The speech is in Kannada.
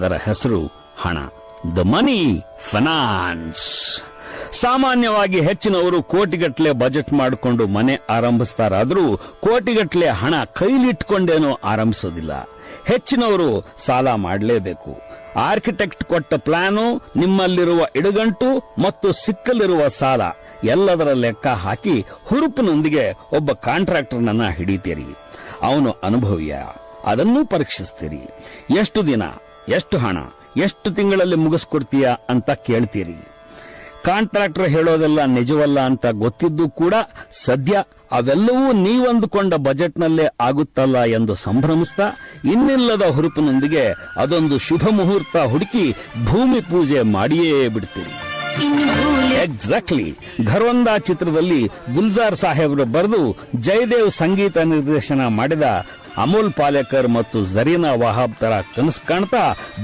ಅದರ ಹೆಸರು ಹಣ. ದ ಮನಿ ಫೈನಾನ್ಸ್ ಸಾಮಾನ್ಯವಾಗಿ ಹೆಚ್ಚಿನವರು ಕೋಟಿಗಟ್ಟಲೆ ಬಜೆಟ್ ಮಾಡಿಕೊಂಡು ಮನೆ ಆರಂಭಿಸ್ತಾರಾದ್ರೂ ಕೋಟಿಗಟ್ಟಲೆ ಹಣ ಕೈಲಿಟ್ಕೊಂಡೇನೋ ಆರಂಭಿಸೋದಿಲ್ಲ. ಹೆಚ್ಚಿನವರು ಸಾಲ ಮಾಡಲೇಬೇಕು. ಆರ್ಕಿಟೆಕ್ಟ್ ಕೊಟ್ಟ ಪ್ಲಾನು ನಿಮ್ಮಲ್ಲಿರುವ ಇಡಗಂಟು ಮತ್ತು ಸಿಕ್ಕಲಿರುವ ಸಾಲ ಎಲ್ಲದರ ಲೆಕ್ಕ ಹಾಕಿ ಹುರುಪಿನೊಂದಿಗೆ ಒಬ್ಬ ಕಾಂಟ್ರಾಕ್ಟರ್ನನ್ನ ಹಿಡಿತೀರಿ. ಅವನು ಅನುಭವಿಯ. ಅದನ್ನೂ ಪರೀಕ್ಷಿಸ್ತೀರಿ. ಎಷ್ಟು ದಿನ? ಎಷ್ಟು ಹಣ ಎಷ್ಟು ತಿಂಗಳಲ್ಲಿ ಮುಗಿಸ್ಕೊಡ್ತೀಯ ಅಂತ ಕೇಳ್ತೀರಿ. ಕಾಂಟ್ರಾಕ್ಟರ್ ಹೇಳೋದೆಲ್ಲ ನಿಜವಲ್ಲ ಅಂತ ಗೊತ್ತಿದ್ದು ಕೂಡ ಸದ್ಯ ಅವೆಲ್ಲವೂ ನೀವಂದುಕೊಂಡ ಬಜೆಟ್ನಲ್ಲೇ ಆಗುತ್ತಲ್ಲ ಎಂದು ಸಂಭ್ರಮಿಸ್ತಾ ಇನ್ನಿಲ್ಲದ ಹುರುಪಿನೊಂದಿಗೆ ಅದೊಂದು ಶುಭ ಮುಹೂರ್ತ ಹುಡುಕಿ ಭೂಮಿ ಪೂಜೆ ಮಾಡಿಯೇ ಬಿಡ್ತೀರಿ. ಎಕ್ಸಾಕ್ಟ್ಲಿ. ಘರ್ವಂದ ಚಿತ್ರದಲ್ಲಿ ಗುಲ್ಜಾರ್ ಸಾಹೇಬರು ಬರೆದು ಜಯದೇವ್ ಸಂಗೀತ ನಿರ್ದೇಶನ ಮಾಡಿದ ಅಮೋಲ್ ಪಾಲೇಕರ್ ಮತ್ತು ಜರೀನಾ ವಹಾಬ್ ತರ ಕನಸು ಕಾಣ್ತಾ